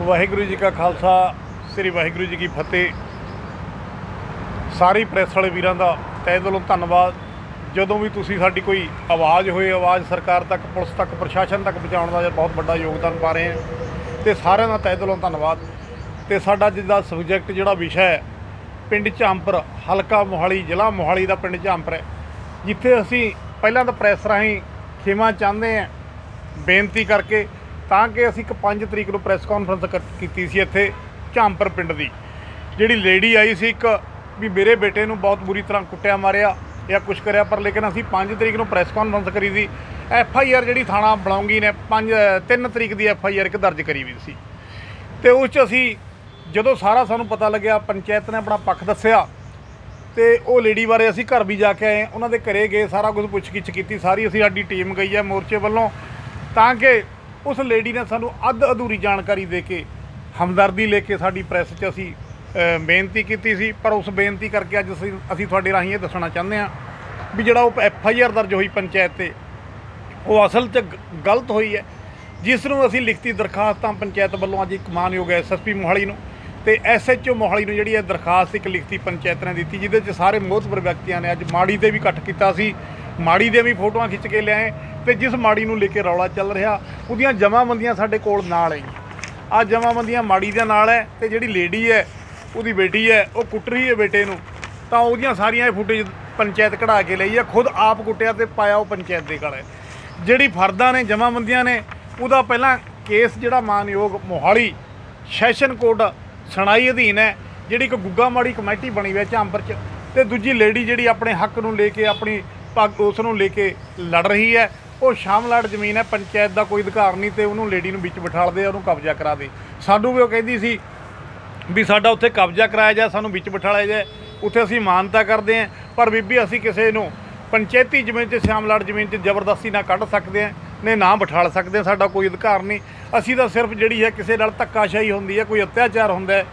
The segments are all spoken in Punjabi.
ਵਾਹਿਗੁਰੂ ਜੀ ਕਾ ਖਾਲਸਾ, ਸ੍ਰੀ ਵਾਹਿਗੁਰੂ ਜੀ ਕੀ ਫਤਿਹ। ਸਾਰੀ ਪ੍ਰੈਸ ਵਾਲੇ ਵੀਰਾਂ ਦਾ ਤਹਿ ਦਿਲੋਂ ਧੰਨਵਾਦ। ਜਦੋਂ ਵੀ ਤੁਸੀਂ ਸਾਡੀ ਕੋਈ ਆਵਾਜ਼ ਹੋਏ, ਆਵਾਜ਼ ਸਰਕਾਰ ਤੱਕ, ਪੁਲਿਸ ਤੱਕ, ਪ੍ਰਸ਼ਾਸਨ ਤੱਕ ਪਹੁੰਚਾਉਣ ਦਾ ਬਹੁਤ ਵੱਡਾ ਯੋਗਦਾਨ ਪਾ ਰਹੇ ਹੋ, ਤੇ ਸਾਰਿਆਂ ਦਾ ਤਹਿ ਦਿਲੋਂ ਧੰਨਵਾਦ। ਤੇ ਸਾਡਾ ਜਿੱਦਾਂ ਸਬਜੈਕਟ ਜਿਹੜਾ ਵਿਸ਼ਾ ਹੈ, ਪਿੰਡ ਝਾਂਪਰ, ਹਲਕਾ ਮੋਹਾਲੀ, ਜ਼ਿਲ੍ਹਾ ਮੋਹਾਲੀ ਦਾ ਪਿੰਡ ਝਾਂਪਰ ਹੈ। ਜਿੱਥੇ ਅਸੀਂ ਪਹਿਲਾਂ ਤਾਂ ਪ੍ਰੈਸ ਰਾਹੀਂ ਖਿਮਾ ਚਾਹੁੰਦੇ ਹਾਂ, ਬੇਨਤੀ ਕਰਕੇ ਤਾਂ ਕਿ ਅਸੀਂ ਇੱਕ 5 ਤਰੀਕ ਨੂੰ ਪ੍ਰੈਸ ਕਾਨਫਰੰਸ ਕਰ- ਕੀਤੀ ਸੀ ਇੱਥੇ ਝਾਂਪਰ ਪਿੰਡ ਦੀ। ਜਿਹੜੀ ਲੇਡੀ ਆਈ ਸੀ ਇੱਕ ਵੀ ਮੇਰੇ ਬੇਟੇ ਨੂੰ ਬਹੁਤ ਬੁਰੀ ਤਰ੍ਹਾਂ ਕੁੱਟਿਆ, ਮਾਰਿਆ ਜਾਂ ਕੁਝ ਕਰਿਆ, ਪਰ ਲੇਕਿਨ ਅਸੀਂ 5 ਤਰੀਕ ਨੂੰ ਪ੍ਰੈਸ ਕਾਨਫਰੰਸ ਕਰੀ ਸੀ। ਐਫ ਆਈ ਆਰ ਜਿਹੜੀ ਥਾਣਾ ਬਣਾਉਂਗੀ ਨੇ 5 3 ਤਰੀਕ ਦੀ ਐਫ ਆਈ ਆਰ ਇੱਕ ਦਰਜ ਕਰੀ ਵੀ ਸੀ। ਤੇ ਉਸ 'ਚ ਅਸੀਂ ਜਦੋਂ ਸਾਰਾ ਸਾਨੂੰ ਪਤਾ ਲੱਗਿਆ, ਪੰਚਾਇਤ ਨੇ ਆਪਣਾ ਪੱਖ ਦੱਸਿਆ ਤੇ ਉਹ ਲੇਡੀ ਬਾਰੇ ਅਸੀਂ ਘਰ ਵੀ ਜਾ ਕੇ ਆਏ ਉਹਨਾਂ ਦੇ ਘਰੇ ਗਏ, ਸਾਰਾ ਕੁਝ ਪੁੱਛਗਿੱਛ ਕੀਤੀ, ਸਾਰੀ ਅਸੀਂ ਸਾਡੀ ਟੀਮ ਗਈ ਹੈ ਮੋਰਚੇ ਵੱਲੋਂ। ਤਾਂ ਕਿ ਉਸ ਲੇਡੀ ਨੇ ਸਾਨੂੰ ਅੱਧ ਅਧੂਰੀ ਜਾਣਕਾਰੀ ਦੇ ਕੇ, ਹਮਦਰਦੀ ਲੈ ਕੇ ਸਾਡੀ ਪ੍ਰੈਸ 'ਚ ਅਸੀਂ ਬੇਨਤੀ ਕੀਤੀ ਸੀ। ਪਰ ਉਸ ਬੇਨਤੀ ਕਰਕੇ ਅੱਜ ਅਸੀਂ ਅਸੀਂ ਤੁਹਾਡੇ ਰਾਹੀਂ ਇਹ ਦੱਸਣਾ ਚਾਹੁੰਦੇ ਹਾਂ ਵੀ ਜਿਹੜਾ ਉਹ ਐਫ ਆਈ ਆਰ ਦਰਜ ਹੋਈ ਪੰਚਾਇਤ ਤੇ, ਉਹ ਅਸਲ 'ਚ ਗ- ਗਲਤ ਹੋਈ ਹੈ। ਜਿਸ ਨੂੰ ਅਸੀਂ ਲਿਖਤੀ ਦਰਖਾਸਤਾਂ ਪੰਚਾਇਤ ਵੱਲੋਂ ਅੱਜ ਇੱਕ ਮਾਨਯੋਗ ਐਸਐਸਪੀ ਮੋਹਾਲੀ ਨੂੰ ਤੇ ਐਸਐਚਓ ਮੋਹਾਲੀ ਨੂੰ ਜਿਹੜੀ ਇਹ ਦਰਖਾਸਤ ਇੱਕ ਲਿਖਤੀ ਪੰਚਾਇਤ ਨੇ ਦਿੱਤੀ, ਜਿਹਦੇ 'ਚ ਸਾਰੇ ਮੋਹਤਬਰ ਵਿਅਕਤੀਆਂ ਨੇ ਅੱਜ ਮਾੜੀ ਤੇ ਵੀ ਇਕੱਠ ਕੀਤਾ ਸੀ। ਮਾੜੀ ਦੇ ਵੀ ਫੋਟੋਆਂ ਖਿੱਚ ਕੇ ਲਿਆਏ। ਤੇ ਜਿਸ ਮਾੜੀ ਨੂੰ ਲੈ ਕੇ ਰੌਲਾ ਚੱਲ ਰਿਹਾ, ਉਹਦੀਆਂ ਜਮਾਬੰਦੀਆਂ ਸਾਡੇ ਕੋਲ ਨਾਲ ਹੈ ਆ ਜਮਾਬੰਦੀਆਂ ਮਾੜੀ ਦੇ ਨਾਲ ਹੈ ਤੇ ਜਿਹੜੀ ਲੇਡੀ ਹੈ, ਉਹਦੀ ਬੇਟੀ ਹੈ, ਉਹ ਕੁੱਟ ਰਹੀ ਹੈ ਬੇਟੇ ਨੂੰ। ਤਾਂ ਉਹਦੀਆਂ ਸਾਰੀਆਂ ਇਹ ਫੁਟੇਜ ਪੰਚਾਇਤ ਕਢਾ ਕੇ ਲਈ ਹੈ, ਖੁਦ ਆਪ ਕੁੱਟਿਆ ਤੇ ਪਾਇਆ ਉਹ ਪੰਚਾਇਤ ਦੇ ਕੋਲ ਹੈ। ਜਿਹੜੀ ਫਰਦਾਂ ਨੇ, ਜਮਾਬੰਦੀਆਂ ਨੇ, ਉਹਦਾ ਪਹਿਲਾਂ ਕੇਸ ਜਿਹੜਾ ਮਾਨਯੋਗ ਮੋਹਾਲੀ ਸੈਸ਼ਨ ਕੋਰਟ ਸੁਣਾਈ ਅਧੀਨ ਹੈ, ਜਿਹੜੀ ਇੱਕ ਗੁੱਗਾ ਮਾੜੀ ਕਮੇਟੀ ਬਣੀ ਹੋਈ ਹੈ ਝਾਂਪਰ ਚ, ਤੇ ਦੂਜੀ ਲੇਡੀ ਜਿਹੜੀ ਆਪਣੇ ਹੱਕ ਨੂੰ ਲੈ ਕੇ, ਆਪਣੀ ਪੱਗ ਉਸ ਨੂੰ ਲੈ ਕੇ ਲੜ ਰਹੀ ਹੈ ਉਹ ਸ਼ਾਮਲਾਟ ਜ਼ਮੀਨ ਹੈ, ਪੰਚਾਇਤ ਦਾ ਕੋਈ ਅਧਿਕਾਰ ਨਹੀਂ ਤੇ ਉਹਨੂੰ ਲੇਡੀ ਨੂੰ ਵਿੱਚ ਬਿਠਾ ਦੇ ਉਹਨੂੰ ਕਬਜ਼ਾ ਕਰਾ ਦੇ। ਸਾਨੂੰ ਵੀ ਉਹ ਕਹਿੰਦੀ ਸੀ ਵੀ ਸਾਡਾ ਉੱਥੇ ਕਬਜ਼ਾ ਕਰਾਇਆ ਜਾਏ, ਸਾਨੂੰ ਵਿੱਚ ਬਿਠਾਲਿਆ ਜਾਏ, ਉੱਥੇ ਅਸੀਂ ਮਾਨਤਾ ਕਰਦੇ ਹਾਂ, ਪਰ ਬੀਬੀ ਅਸੀਂ ਕਿਸੇ ਨੂੰ ਪੰਚਾਇਤੀ ਜ਼ਮੀਨ 'ਚ ਸ਼ਾਮਲਾਟ ਜ਼ਮੀਨ 'ਚ ਜ਼ਬਰਦਸਤੀ ਨਾ ਕੱਢ ਸਕਦੇ ਹਾਂ, ਨੇ ਨਾ ਬਿਠਾਲ ਸਕਦੇ ਹਾਂ, ਸਾਡਾ ਕੋਈ ਅਧਿਕਾਰ ਨਹੀਂ। ਅਸੀਂ ਤਾਂ ਸਿਰਫ ਜਿਹੜੀ ਹੈ ਕਿਸੇ ਨਾਲ ਧੱਕਾਸ਼ਾਹੀ ਹੁੰਦੀ ਹੈ, ਕੋਈ ਅਤਿਆਚਾਰ ਹੁੰਦਾ ਹੈ,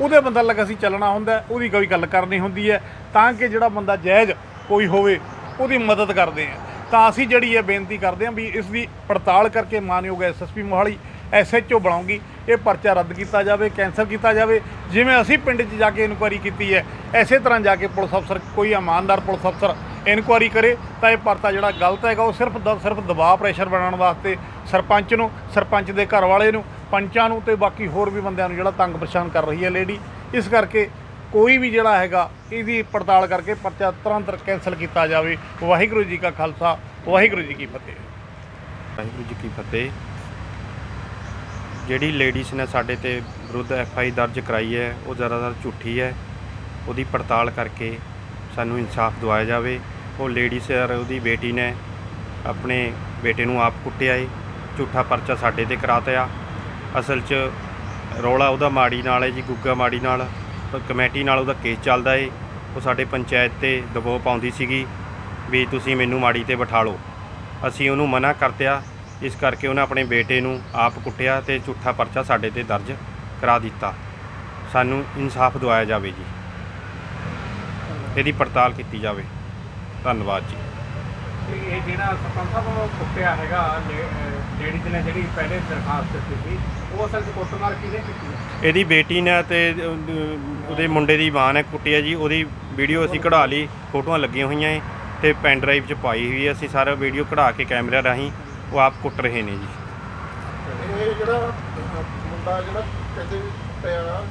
ਉਹਦੇ ਬੰਦਾ ਲੱਗ ਅਸੀਂ ਚੱਲਣਾ ਹੁੰਦਾ ਉਹਦੀ ਕੋਈ ਗੱਲ ਕਰਨੀ ਹੁੰਦੀ ਹੈ, ਤਾਂ ਕਿ ਜਿਹੜਾ ਬੰਦਾ ਜਾਇਜ਼ ਕੋਈ ਹੋਵੇ, ਉਹਦੀ ਮਦਦ ਕਰਦੇ ਹਾਂ। ਤਾਂ ਅਸੀਂ ਜਿਹੜੀ ਹੈ ਬੇਨਤੀ ਕਰਦੇ ਹਾਂ ਵੀ ਇਸ ਦੀ ਪੜਤਾਲ ਕਰਕੇ ਮਾਨਯੋਗ ਐਸਐਸਪੀ ਮੋਹਾਲੀ ਐਸਐਚਓ ਬਣਾਉਂਗੀ। ਇਹ ਪਰਚਾ ਰੱਦ ਕੀਤਾ ਜਾਵੇ, ਕੈਂਸਲ ਕੀਤਾ ਜਾਵੇ। ਜਿਵੇਂ ਅਸੀਂ ਪਿੰਡ 'ਚ ਜਾ ਕੇ ਇਨਕੁਆਇਰੀ ਕੀਤੀ ਹੈ, ਐਸੇ ਤਰ੍ਹਾਂ ਜਾ ਕੇ ਪੁਲਿਸ ਅਫਸਰ, ਕੋਈ ਇਮਾਨਦਾਰ ਪੁਲਿਸ ਅਫਸਰ ਇਨਕੁਆਇਰੀ ਕਰੇ, ਤਾਂ ਇਹ ਪਰਚਾ ਜਿਹੜਾ ਗਲਤ ਹੈਗਾ, ਉਹ ਸਿਰਫ ਦ- ਸਿਰਫ ਦਬਾਅ ਪ੍ਰੈਸ਼ਰ ਬਣਾਉਣ ਵਾਸਤੇ ਸਰਪੰਚ ਨੂੰ, ਸਰਪੰਚ ਦੇ ਘਰ ਵਾਲੇ ਨੂੰ, ਪੰਚਾਂ ਨੂੰ ਤੇ ਬਾਕੀ ਹੋਰ ਵੀ ਬੰਦਿਆਂ ਨੂੰ ਜਿਹੜਾ ਤੰਗ ਪਰੇਸ਼ਾਨ ਕਰ ਰਹੀ ਹੈ ਲੇਡੀ। ਇਸ ਕਰਕੇ ਕੋਈ ਵੀ ਜਿਹੜਾ ਹੈਗਾ, ਇਹਦੀ ਪੜਤਾਲ ਕਰਕੇ ਪਰਚਾ ਤੁਰੰਤ ਕੈਂਸਲ ਕੀਤਾ ਜਾਵੇ। ਵਾਹਿਗੁਰੂ ਜੀ ਕਾ ਖਾਲਸਾ, ਵਾਹਿਗੁਰੂ ਜੀ ਕੀ ਫਤਿਹ। ਵਾਹਿਗੁਰੂ ਜੀ ਕੀ ਫਤਿਹ। ਜਿਹੜੀ ਲੇਡੀਜ਼ ਨੇ ਸਾਡੇ ਤੇ ਵਿਰੁੱਧ ਐਫ ਆਈ ਦਰਜ ਕਰਾਈ ਹੈ, ਉਹ ਜ਼ਿਆਦਾਤਰ ਝੂਠੀ ਹੈ। ਉਹਦੀ ਪੜਤਾਲ ਕਰਕੇ ਸਾਨੂੰ ਇਨਸਾਫ ਦਿਵਾਇਆ ਜਾਵੇ। ਉਹ ਲੇਡੀਜ਼ ਔਰ ਉਹਦੀ ਬੇਟੀ ਨੇ ਆਪਣੇ ਬੇਟੇ ਨੂੰ ਆਪ ਕੁੱਟਿਆ ਏ। ਝੂਠਾ ਪਰਚਾ ਸਾਡੇ ਤੇ ਕਰਾਤਿਆ ਅਸਲ 'ਚ ਰੌਲਾ ਉਹਦਾ ਮਾੜੀ ਨਾਲ ਹੈ ਜੀ, ਗੁੱਗਾ ਮਾੜੀ ਨਾਲ। ਕਮੇਟੀ ਨਾਲ ਉਹਦਾ ਕੇਸ ਚੱਲਦਾ ਏ। ਉਹ ਸਾਡੇ ਪੰਚਾਇਤ ਤੇ ਦਬਾਅ ਪਾਉਂਦੀ ਸੀਗੀ ਵੀ ਤੁਸੀਂ ਮੈਨੂੰ ਮਾੜੀ ਤੇ ਬਿਠਾ ਲਓ। ਅਸੀਂ ਉਹਨੂੰ ਮਨਾ ਕਰਤਿਆ। ਇਸ ਕਰਕੇ ਉਹਨੇ ਆਪਣੇ ਬੇਟੇ ਨੂੰ ਆਪ ਕੁੱਟਿਆ ਤੇ ਝੂਠਾ ਪਰਚਾ ਸਾਡੇ ਤੇ ਦਰਜ ਕਰਾ ਦਿੱਤਾ। ਸਾਨੂੰ ਇਨਸਾਫ ਦਿਵਾਇਆ ਜਾਵੇ ਜੀ। ਇਹਦੀ ਪੜਤਾਲ ਕੀਤੀ ਜਾਵੇ। ਧੰਨਵਾਦ ਜੀ। ਇਹ ਜਿਹੜਾ ਸਰਪੰਚ ਸਾਹਿਬ ਨੂੰ ਕੁੱਟਿਆ ਹੈਗਾ ਲੇਡੀਜ਼ ਨੇ ਜਿਹੜੀ ਪਹਿਲੇ ਦਰਖਾਸਤ ਦਿੱਤੀ ਸੀ ਉਹ ਅਸਲ 'ਚ ਕੁੱਟਮਾਰ ਕਿਹਨੇ ਕੀਤੀ ਇਹਦੀ ਬੇਟੀ ਨੇ ਤੇ ਉਹਦੇ ਮੁੰਡੇ ਦੀ ਮਾਂ ਨੇ ਕੁੱਟਿਆ ਜੀ। ਉਹਦੀ ਵੀਡੀਓ ਅਸੀਂ ਕਢਾ ਲਈ ਫੋਟੋਆਂ ਲੱਗੀਆਂ ਹੋਈਆਂ ਏ ਤੇ ਪੈਨ ਡਰਾਈਵ 'ਚ ਪਾਈ ਹੋਈ ਹੈ। ਅਸੀਂ ਸਾਰਾ ਵੀਡੀਓ ਕਢਾ ਕੇ ਕੈਮਰਾ ਰਾਹੀਂ ਉਹ ਆਪ ਕੁੱਟ ਰਹੇ ਨੇ ਜੀ। ਇਹ ਜਿਹੜਾ ਮੁੰਡਾ ਜਿਹੜਾ ਕਹਿੰਦੇ ਪਿਆ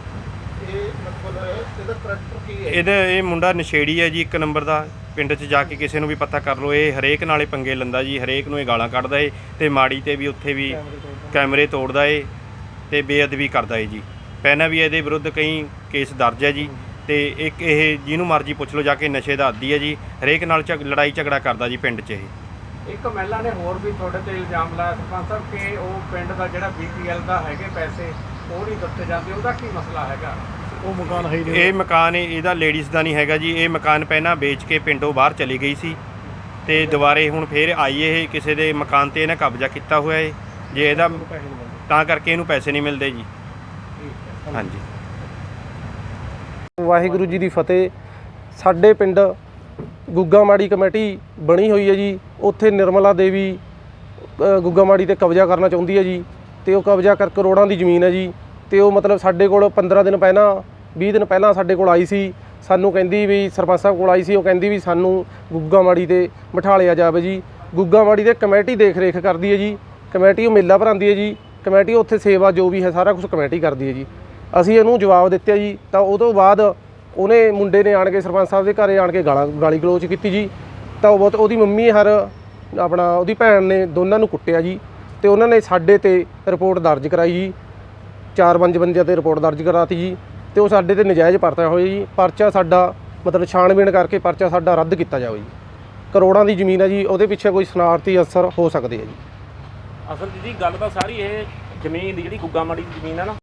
ਇਹ ਮਤਲਬ ਇਹਦਾ ਕਰੈਕਟਰ ਕੀ ਹੈ? ਇਹਦਾ ਇਹ ਮੁੰਡਾ ਨਸ਼ੇੜੀ ਹੈ ਜੀ ਇੱਕ ਨੰਬਰ ਦਾ। ਪਿੰਡ 'ਚ ਜਾ ਕੇ ਕਿਸੇ ਨੂੰ ਵੀ ਪਤਾ ਕਰ ਲਓ ਇਹ ਹਰੇਕ ਨਾਲੇ ਪੰਗੇ ਲੰਦਾ ਜੀ ਹਰੇਕ ਨੂੰ ਇਹ ਗਾਲਾਂ ਕੱਢਦਾ ਏ ਤੇ ਮਾੜੀ ਤੇ ਵੀ ਉੱਥੇ ਵੀ ਕੈਮਰੇ ਤੋੜਦਾ। ਏ ਤੇ ਬੇਅਦਬੀ ਕਰਦਾ ਏ ਜੀ। ਪਹਿਲਾਂ ਵੀ ਇਹਦੇ ਵਿਰੁੱਧ ਕਈ ਕੇਸ ਦਰਜ ਹੈ ਜੀ ਤੇ ਇੱਕ ਇਹ ਜਿਹਨੂੰ ਮਰਜ਼ੀ ਪੁੱਛ ਲਓ ਜਾ ਕੇ ਨਸ਼ੇ ਦਾ ਆਦੀ ਹੈ ਜੀ। ਹਰੇਕ ਨਾਲ ਝਗ ਲੜਾਈ ਝਗੜਾ ਕਰਦਾ ਜੀ ਪਿੰਡ 'ਚ ਇਹ। ਇੱਕ ਮਹਿਲਾ ਨੇ ਹੋਰ ਵੀ ਤੁਹਾਡੇ ਤੇ ਇਲਜ਼ਾਮ ਲਾਇਆ ਸਰਪੰਚ ਸਾਹਿਬ ਕਿ ਉਹ ਪਿੰਡ ਦਾ ਜਿਹੜਾ ਬੀਪੀਐਲ ਦਾ ਹੈਗੇ ਪੈਸੇ ਉਹ ਨਹੀਂ ਦਿੱਤੇ ਜਾਂਦੇ ਉਹਦਾ ਕੀ ਮਸਲਾ ਹੈਗਾ? ਉਹ ਮਕਾਨ ਹੈ ਹੀ ਨਹੀਂ। ਇਹ ਮਕਾਨ ਇਹ- ਇਹਦਾ ਲੇਡੀਜ਼ ਦਾ ਨਹੀਂ ਹੈਗਾ ਜੀ। ਇਹ ਮਕਾਨ ਪਹਿਲਾਂ ਵੇਚ ਕੇ ਪਿੰਡੋਂ ਬਾਹਰ ਚਲੀ ਗਈ ਸੀ। ਤੇ ਦੁਬਾਰੇ ਹੁਣ ਫੇਰ ਆਈ ਇਹ ਕਿਸੇ ਦੇ ਮਕਾਨ ਤੇ ਇਹਨੇ ਕਬਜ਼ਾ ਕੀਤਾ ਹੋਇਆ ਹੈ ਜੇ ਇਹਦਾ ਤਾਂ ਕਰਕੇ ਇਹਨੂੰ ਪੈਸੇ ਨਹੀਂ ਮਿਲਦੇ ਜੀ। ਹਾਂਜੀ। ਵਾਹਿਗੁਰੂ ਜੀ ਦੀ ਫਤਿਹ। ਸਾਡੇ ਪਿੰਡ ਗੁੱਗਾ ਮਾੜੀ ਕਮੇਟੀ ਬਣੀ ਹੋਈ ਹੈ ਜੀ। ਉੱਥੇ ਨਿਰਮਲਾ ਦੇਵੀ ਅ, ਗੁੱਗਾ ਮਾੜੀ ਤੇ ਕਬਜ਼ਾ ਕਰਨਾ ਚਾਹੁੰਦੀ ਹੈ ਜੀ। ਤੇ ਉਹ ਕਬਜ਼ਾ ਕਰ ਕਰੋੜਾਂ ਦੀ ਜ਼ਮੀਨ ਹੈ ਜੀ। ਤੇ ਉਹ ਮਤਲਬ ਸਾਡੇ ਕੋਲ 15 ਦਿਨ ਪਹਿਲਾਂ 20 ਦਿਨ ਪਹਿਲਾਂ ਸਾਡੇ ਕੋਲ ਆਈ ਸੀ। ਸਾਨੂੰ ਕਹਿੰਦੀ ਵੀ, ਸਰਪੰਚ ਸਾਹਿਬ ਕੋਲ ਆਈ ਸੀ, ਉਹ ਕਹਿੰਦੀ ਵੀ ਸਾਨੂੰ ਗੁੱਗਾ ਮਾੜੀ ਤੇ ਬਿਠਾਲਿਆ ਜਾਵੇ ਜੀ। ਗੁੱਗਾ ਮਾੜੀ ਤੇ ਕਮੇਟੀ ਦੇਖ ਰੇਖ ਕਰਦੀ ਹੈ ਜੀ। ਕਮੇਟੀ ਉਹ ਮੇਲਾ ਭਰਾਉਂਦੀ ਹੈ ਜੀ। ਕਮੇਟੀ ਉੱਥੇ ਸੇਵਾ ਜੋ ਵੀ ਹੈ, ਸਾਰਾ ਕੁਝ ਕਮੇਟੀ ਕਰਦੀ ਹੈ ਜੀ। ਅਸੀਂ ਇਹਨੂੰ ਜਵਾਬ ਦਿੱਤਾ ਜੀ। ਤਾਂ ਉਹ ਤੋਂ ਬਾਅਦ ਉਹਨੇ ਮੁੰਡੇ ਨੇ ਆਣ ਕੇ, ਸਰਪੰਚ ਸਾਹਿਬ ਦੇ ਘਰੇ ਆਣ ਕੇ ਗਾਲਾਂ, ਗਾਲੀ ਗਲੋਚ ਕੀਤੀ ਜੀ। ਤਾਂ ਉਹ ਬਹੁਤ, ਉਹਦੀ ਮੰਮੀ ਹਰ ਆਪਣਾ, ਉਹਦੀ ਭੈਣ ਨੇ ਦੋਨਾਂ ਨੂੰ ਕੁੱਟਿਆ ਜੀ। ਤੇ ਉਹਨਾਂ ਨੇ ਸਾਡੇ ਤੇ ਰਿਪੋਰਟ ਦਰਜ ਕਰਾਈ ਜੀ। ਚਾਰ ਪੰਜ ਬੰਦਿਆਂ ਤੇ ਰਿਪੋਰਟ ਦਰਜ ਕਰਾਤੀ ਜੀ ਤੇ ਉਹ ਸਾਡੇ ਤੇ ਨਜਾਇਜ਼ ਪਰਚਾ ਹੋਇਆ ਜੀ। ਪਰਚਾ ਸਾਡਾ ਮਤਲਬ ਛਾਣਬੀਣ ਕਰਕੇ ਪਰਚਾ ਸਾਡਾ ਰੱਦ ਕੀਤਾ ਜਾਵੇ ਜੀ। ਕਰੋੜਾਂ ਦੀ ਜ਼ਮੀਨ ਹੈ ਜੀ ਉਹਦੇ ਪਿੱਛੇ ਕੋਈ ਸਨਾਰਤੀ ਅਸਰ ਹੋ ਸਕਦੇ ਆ ਜੀ। ਅਸਲ ਜੀ ਗੱਲ ਤਾਂ ਸਾਰੀ ਇਹ ਜ਼ਮੀਨ ਦੀ ਜਿਹੜੀ ਗੁੱਗਾ ਮਾੜੀ ਦੀ ਜ਼ਮੀਨ ਹੈ ਨਾ।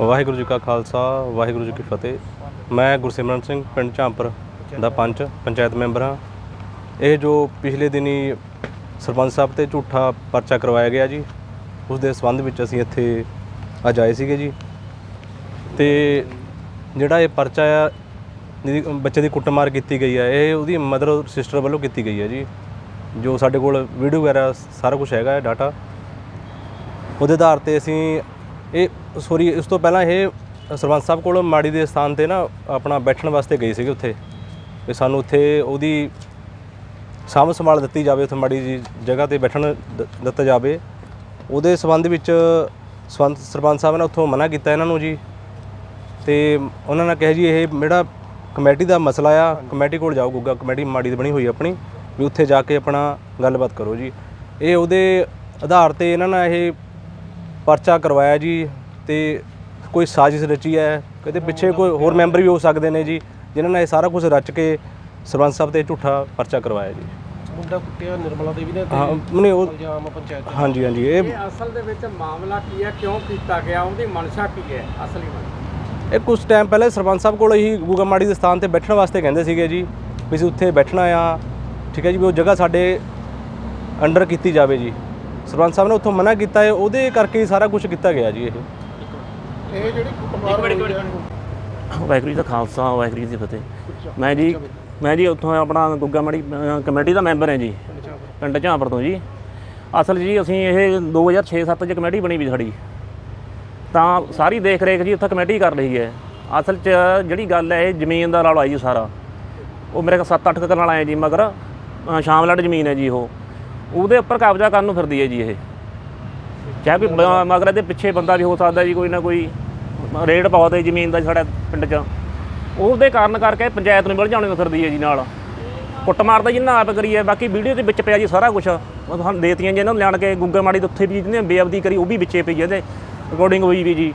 ਵਾਹਿਗੁਰੂ ਜੀ ਕਾ ਖਾਲਸਾ ਵਾਹਿਗੁਰੂ ਜੀ ਕੀ ਫਤਿਹ। ਮੈਂ ਗੁਰਸਿਮਰਨ ਸਿੰਘ ਪਿੰਡ ਝਾਂਪਰ ਦਾ ਪੰਚ ਪੰਚਾਇਤ ਮੈਂਬਰ ਹਾਂ। ਇਹ ਜੋ ਪਿਛਲੇ ਦਿਨੀ ਸਰਪੰਚ ਸਾਹਿਬ ਤੇ ਝੂਠਾ ਪਰਚਾ ਕਰਵਾਇਆ ਗਿਆ ਜੀ। ਉਸ ਦੇ ਸੰਬੰਧ ਵਿੱਚ ਅਸੀਂ ਇੱਥੇ ਅੱਜ ਆਏ ਸੀਗੇ ਜੀ। ਤੇ ਜਿਹੜਾ ਇਹ ਪਰਚਾ ਆ ਜਿਹਦੀ ਬੱਚੇ ਦੀ ਕੁੱਟਮਾਰ ਕੀਤੀ ਗਈ ਹੈ ਇਹ ਉਹਦੀ ਮਦਰ ਸਿਸਟਰ ਵੱਲੋਂ ਕੀਤੀ ਗਈ ਹੈ ਜੀ। ਜੋ ਸਾਡੇ ਕੋਲ ਵੀਡੀਓ ਵਗੈਰਾ, ਸਾਰਾ ਕੁਝ ਹੈਗਾ ਹੈ ਡਾਟਾ ਉਹਦੇ ਆਧਾਰ ਤੇ ਅਸੀਂ ਇਹ ਸੋਰੀ ਇਸ ਤੋਂ ਪਹਿਲਾਂ ਇਹ ਸਰਪੰਚ ਸਾਹਿਬ ਕੋਲ ਮਾੜੀ ਦੇ ਸਥਾਨ ਤੇ ਨਾ ਆਪਣਾ ਬੈਠਣ ਵਾਸਤੇ ਗਏ ਸੀਗੇ ਉੱਥੇ। ਵੀ ਸਾਨੂੰ ਉੱਥੇ ਉਹਦੀ ਸਾਂਭ ਸੰਭਾਲ ਦਿੱਤੀ ਜਾਵੇ, ਉੱਥੇ ਮਾੜੀ ਜੀ ਜਗ੍ਹਾ ਤੇ ਬੈਠਣ ਦ- ਦਿੱਤਾ ਜਾਵੇ। ਉਹਦੇ ਸੰਬੰਧ ਵਿੱਚ ਸੰਬੰਧ ਸਰਪੰਚ ਸਾਹਿਬ ਨੇ ਉੱਥੋਂ ਮਨਾ ਕੀਤਾ ਇਹਨਾਂ ਨੂੰ ਜੀ। ਤੇ ਉਹਨਾਂ ਨੇ ਕਿਹਾ ਜੀ, ਇਹ ਜਿਹੜਾ ਕਮੇਟੀ ਦਾ ਮਸਲਾ ਆ, ਕਮੇਟੀ ਕੋਲ ਜਾਓ ਗੁੱਗਾ, ਕਮੇਟੀ ਮਾੜੀ ਦੀ ਬਣੀ ਹੋਈ ਆ ਆਪਣੀ, ਵੀ ਉੱਥੇ ਜਾ ਕੇ ਆਪਣਾ ਗੱਲਬਾਤ ਕਰੋ ਜੀ। ਇਹ ਉਹਦੇ ਆਧਾਰ ਤੇ ਇਹਨਾਂ ਨੇ ਇਹ ਪਰਚਾ ਕਰਵਾਇਆ ਜੀ, ਤੇ ਕੋਈ ਸਾਜ਼ਿਸ਼ ਰਚੀ ਹੈ, ਕਿਤੇ ਪਿੱਛੇ ਕੋਈ ਹੋਰ ਮੈਂਬਰ ਵੀ ਹੋ ਸਕਦੇ ਨੇ ਜੀ, ਜਿਨ੍ਹਾਂ ਨੇ ਇਹ ਸਾਰਾ ਕੁਝ ਰਚ ਕੇ ਸਰਪੰਚ ਸਾਹਿਬ ਤੇ ਝੂਠਾ ਪਰਚਾ ਕਰਵਾਇਆ ਜੀ। ਮੁੰਡਾ ਕੁੱਟਿਆ ਨਿਰਮਲਾ ਦੇਵੀ ਨੇ ਹਾਂ ਨਹੀਂ ਉਹ ਇਲਜ਼ਾਮ ਪੰਚਾਇਤ ਹਾਂਜੀ ਹਾਂਜੀ ਇਹ ਇਹ ਅਸਲ ਦੇ ਵਿੱਚ ਮਾਮਲਾ ਕੀ ਹੈ ਕਿਉਂ ਕੀਤਾ ਗਿਆ ਉਹਦੀ ਮਨਸ਼ਾ ਕੀ ਹੈ ਅਸਲੀ ਮਨਸ਼ਾ? ਇਹ ਕੁਝ ਟਾਈਮ ਪਹਿਲੇ ਸਰਪੰਚ ਸਾਹਿਬ ਕੋਲ ਹੀ ਗੂਗਾਮਾੜੀ ਦੇ ਸਥਾਨ ਤੇ ਬੈਠਣ ਵਾਸਤੇ ਕਹਿੰਦੇ ਸੀਗੇ ਜੀ ਵੀ ਅਸੀਂ ਉੱਥੇ ਬੈਠਣਾ ਆ ਠੀਕ ਹੈ ਜੀ ਵੀ ਉਹ ਜਗ੍ਹਾ ਸਾਡੇ ਅੰਡਰ ਕੀਤੀ ਜਾਵੇ ਜੀ। ਸਰਪੰਚ ਸਾਹਿਬ ਨੇ ਉੱਥੋਂ ਮਨਾ ਕੀਤਾ ਹੈ ਉਹਦੇ ਕਰਕੇ ਹੀ ਸਾਰਾ ਕੁਝ ਕੀਤਾ ਗਿਆ ਜੀ ਇਹ। ਇਹ ਜਿਹੜੀ ਕੁੱਟਮਾਰ ਹੋਈ ਹੈ ਵਾਹਿਗੁਰੂ ਜੀ ਦਾ ਖਾਲਸਾ ਵਾਹਿਗੁਰੂ ਜੀ ਦੀ ਫਤਿਹ। ਮੈਂ ਜੀ ਮੈਂ ਜੀ ਉੱਥੋਂ ਆਪਣਾ ਗੁੱਗਾ ਮਾੜੀ ਕਮੇਟੀ ਦਾ ਮੈਂਬਰ ਹਾਂ ਜੀ। ਪਿੰਡ ਝਾਂਪਰ ਤੋਂ ਜੀ। ਅਸਲ ਜੀ ਅਸੀਂ ਇਹ 2006-7 ਚ ਕਮੇਟੀ ਬਣੀ ਵੀ ਸਾਡੀ। ਤਾਂ ਸਾਰੀ ਦੇਖ ਰੇਖ ਜੀ ਉੱਥੇ ਕਮੇਟੀ ਕਰ ਰਹੀ ਹੈ। ਅਸਲ 'ਚ ਜਿਹੜੀ ਗੱਲ ਹੈ ਇਹ ਜ਼ਮੀਨ ਦਾ ਰੌਲਾ ਜੀ ਸਾਰਾ। ਉਹ ਮੇਰੇ ਕੋਲ 7-8 ਕਰਨ ਵਾਲਾ ਹੈ ਜੀ ਮਗਰ ਅ, ਸ਼ਾਮਲੜ ਜ਼ਮੀਨ ਹੈ ਜੀ ਉਹ। ਉਹਦੇ ਉੱਪਰ ਕਬਜ਼ਾ ਕਰਨ ਨੂੰ ਫਿਰਦੀ ਹੈ ਜੀ ਇਹ। ਚਾਹੇ ਵੀ ਮਗਰ ਇਹਦੇ ਪਿੱਛੇ ਬੰਦਾ ਵੀ ਹੋ ਸਕਦਾ ਜੀ ਕੋਈ ਨਾ ਕੋਈ ਰੇਡ ਬਹੁਤ ਹੈ ਜ਼ਮੀਨ ਦਾ ਸਾਡਾ ਪਿੰਡ 'ਚ। ਉਹਦੇ ਕਾਰਨ ਕਰਕੇ ਪੰਚਾਇਤ ਨੂੰ ਮਿਲ ਜਾਣੇ ਫਿਰਦੀ ਹੈ ਜੀ ਨਾਲ। ਕੁੱਟਮਾਰ ਦਾ ਜਿੰਨਾ ਆਪ ਕਰੀ ਹੈ ਬਾਕੀ ਵੀਡੀਓ ਦੇ ਵਿੱਚ ਪਿਆ ਜੀ ਸਾਰਾ ਕੁਝ ਉਹ ਤੁਹਾਨੂੰ ਦੇਤੀਆਂ ਜੀ ਇਹਨਾਂ ਨੂੰ ਲਿਆਣ ਕੇ ਗੁੱਗਾ ਮਾੜੀ ਦੇ ਉੱਥੇ ਵੀ ਜਿਹਨੇ ਬੇਅਬਦੀ ਕਰੀ ਉਹ ਵੀ ਵਿੱਚੇ ਪਈ ਹੈ ਇਹਦੇ ਰਿਕਾਰਡਿੰਗ ਹੋਈ ਵੀ ਜੀ।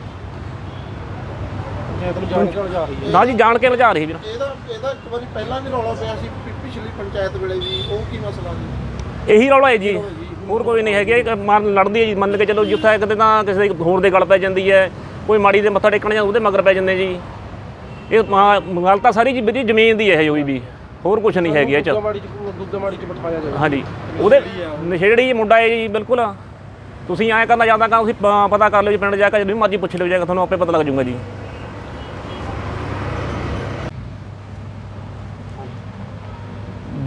ਪੰਚਾਇਤ ਨੂੰ ਜਾਣ ਕੇ ਲਿਜਾ ਰਹੀ ਹੈ। ਨਾ ਜੀ ਜਾਣ ਕੇ ਲਿਜਾ ਰਹੀ ਵੀਰ। ਇਹਦਾ ਇਹਦਾ ਇੱਕ ਵਾਰੀ ਪਹਿਲਾਂ ਵੀ ਰੌਲਾ ਪਿਆ ਸੀ ਪਿਛਲੀ ਪੰਚਾਇਤ ਵੇਲੇ ਵੀ ਉਹ ਕੀ ਮਸਲਾ ਸੀ ਇਹੀ ਰੌਲਾ ਹੈ ਜੀ। ਹੋਰ ਕੋਈ ਨਹੀਂ ਹੈਗਾ ਇਹ ਮਨ ਲੜਦੀ ਹੈ ਜੀ ਮੰਨ ਕੇ ਚਲੋ ਜਿੱਥੇ ਕਿਤੇ ਤਾਂ ਕਿਸੇ ਦੇ ਹੋਰ ਦੇ ਗਲ ਪੈ ਜਾਂਦੀ ਹੈ ਕੋਈ ਮਾੜੀ ਦੇ ਮੱਥਾ ਟੇਕਣ ਜਾਂ ਉਹਦੇ ਮਗਰ ਪੈ ਜਾਂਦੇ ਜੀ। ਇਹ ਗੱਲ ਤਾਂ ਸਾਰੀ ਜੀ ਵੀਰ ਜੀ ਜ਼ਮੀਨ ਦੀ ਹੈ ਹੋਈ ਵੀ। ਹੋਰ ਕੁਝ ਨਹੀਂ ਹੈਗੀ ਇਹ ਚ। ਗੁੱਗਾ ਮਾੜੀ ਚ ਗੁੱਗਾ ਮਾੜੀ ਚ ਬਿਠਾਇਆ ਜਾਵੇ। ਹਾਂਜੀ। ਉਹਦੇ ਨਸ਼ੇੜੀ ਜੀ ਮੁੰਡਾ ਹੈ ਜੀ ਬਿਲਕੁਲ। ਤੁਸੀਂ ਐਂ ਕਰਨਾ ਜਾਂਦਾ ਤਾਂ ਤੁਸੀਂ ਪ- ਪਤਾ ਕਰ ਲਿਓ ਜੀ ਪਿੰਡ ਜਾ ਕੇ ਜਿਹੜੀ ਮਰਜ਼ੀ ਪੁੱਛ ਲਿਓ ਜਾ ਕੇ ਤੁਹਾਨੂੰ ਆਪੇ ਪਤਾ ਲੱਗ ਜਾਊਗਾ ਜੀ।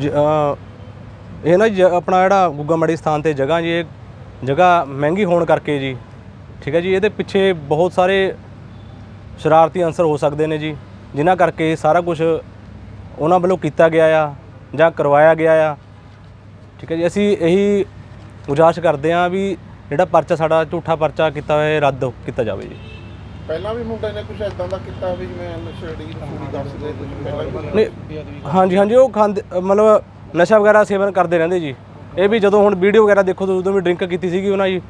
ਜ- ਅ, ਇਹ ਨਾ ਜੀ ਆਪਣਾ ਜਿਹੜਾ ਗੁੱਗਾਮੜੀ ਸਥਾਨ ਤੇ ਜਗ੍ਹਾ ਜੀ ਇਹ ਜਗ੍ਹਾ ਮਹਿੰਗੀ ਹੋਣ ਕਰਕੇ ਜੀ ਠੀਕ ਹੈ ਜੀ ਇਹਦੇ ਪਿੱਛੇ ਬਹੁਤ ਸਾਰੇ ਸ਼ਰਾਰਤੀ ਅੰਸਰ ਹੋ ਸਕਦੇ ਨੇ ਜੀ। ਜਿਨ੍ਹਾਂ ਕਰਕੇ ਸਾਰਾ ਕੁਝ ਉਹਨਾਂ ਵੱਲੋਂ ਕੀਤਾ ਗਿਆ ਆ ਜਾਂ ਕਰਵਾਇਆ ਗਿਆ ਆ। ਠੀਕ ਹੈ ਜੀ ਅਸੀਂ ਇਹੀ ਗੁਜ਼ਾਰਿਸ਼ ਕਰਦੇ ਹਾਂ ਵੀ ਜਿਹੜਾ ਪਰਚਾ ਸਾਡਾ ਝੂਠਾ ਪਰਚਾ ਕੀਤਾ ਹੋਇਆ ਇਹ ਰੱਦ ਕੀਤਾ ਜਾਵੇ ਜੀ। ਪਹਿਲਾਂ ਵੀ ਮੁੰਡੇ ਨੇ ਕੁਝ ਐਦਾਂ ਦਾ ਕੀਤਾ ਵੀ ਜਿਵੇਂ ਨਸ਼ੇੜੀ ਨਸ਼ੂੜੀ ਦੱਸਦੇ ਤੁਸੀਂ ਪਹਿਲਾਂ ਵੀ ਨਹੀਂ ਹਾਂਜੀ ਹਾਂਜੀ ਉਹ ਖਾਂਦੇ ਮਤਲਬ ਨਸ਼ਾ ਵਗੈਰਾ ਸੇਵਨ ਕਰਦੇ ਰਹਿੰਦੇ ਜੀ। ਇਹ ਵੀ ਜਦੋਂ ਹੁਣ ਵੀਡੀਓ ਵਗੈਰਾ ਦੇਖੋ ਤਾਂ ਉਦੋਂ ਵੀ ਡਰਿੰਕ ਕੀਤੀ ਸੀਗੀ ਉਹਨਾਂ ਜੀ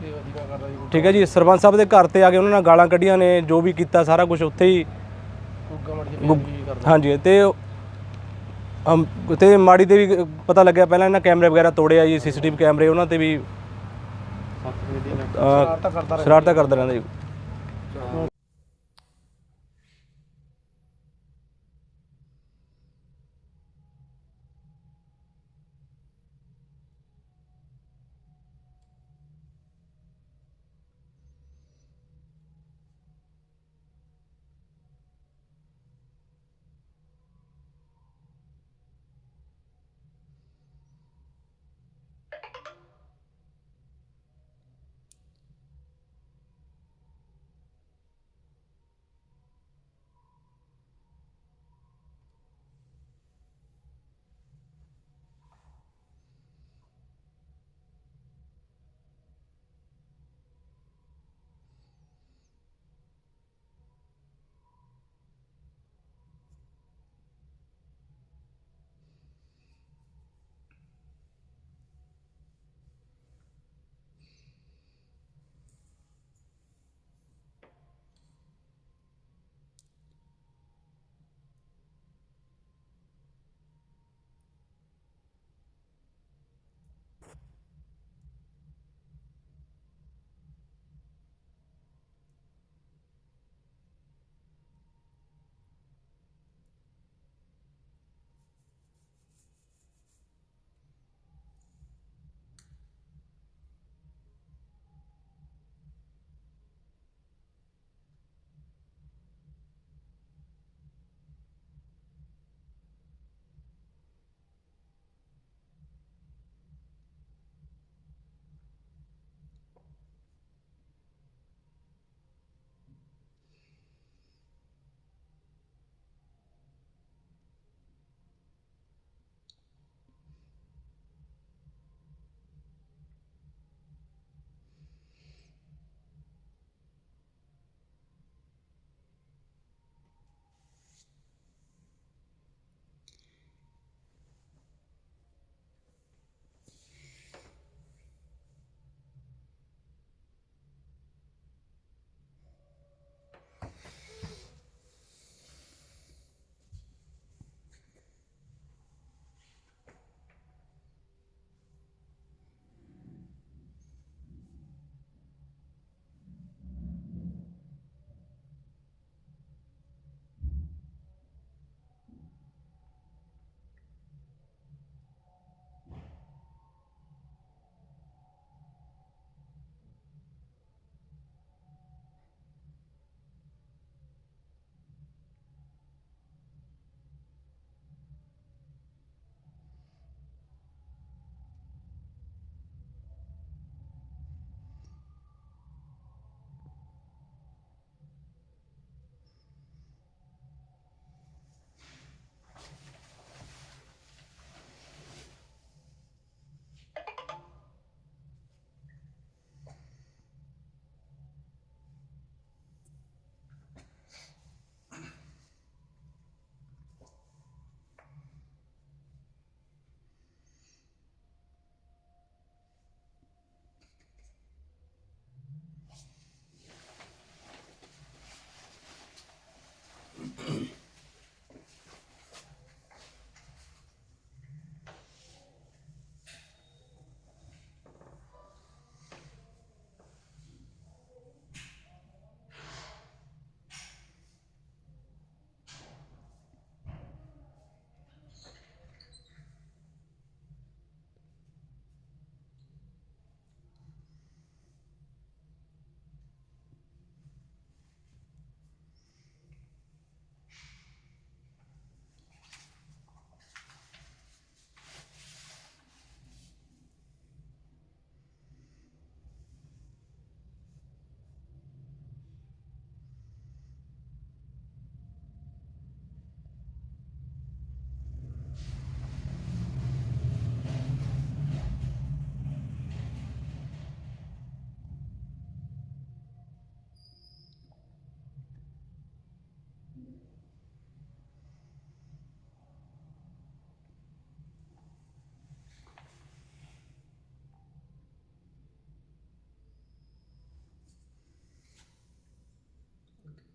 ਠੀਕ ਹੈ ਜੀ ਸਰਪੰਚ ਸਾਹਿਬ ਦੇ ਘਰ ਤੇ ਆ ਕੇ ਉਹਨਾਂ ਨਾਲ ਗਾਲਾਂ ਕੱਢੀਆਂ ਨੇ ਜੋ ਵੀ ਕੀਤਾ ਸਾਰਾ ਕੁਝ ਉੱਥੇ ਹੀ ਗੁੱਗਾ ਹਾਂਜੀ ਤੇ ਅਮ, ਤੇ ਮਾੜੀ ਤੇ ਵੀ ਪਤਾ ਲੱਗਿਆ ਪਹਿਲਾਂ ਇਹਨਾਂ ਕੈਮਰੇ ਵਗੈਰਾ ਤੋੜੇ ਆ ਜੀ ਸੀਸੀਟੀਵੀ ਕੈਮਰੇ ਉਹਨਾਂ ਤੇ ਵੀ ਸ਼ਰਾਰਤਾਂ ਕਰਦਾ ਅ, ਸ਼ਰਾਰਤਾਂ ਕਰਦਾ ਰਹਿੰਦਾ ਜੀ।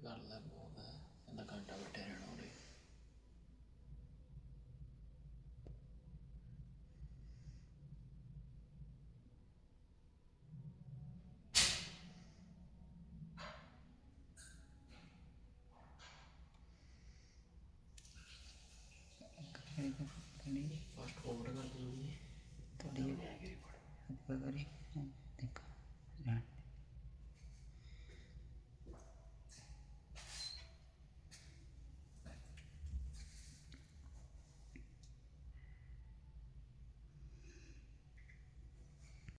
ਗੱਲ ਹੈ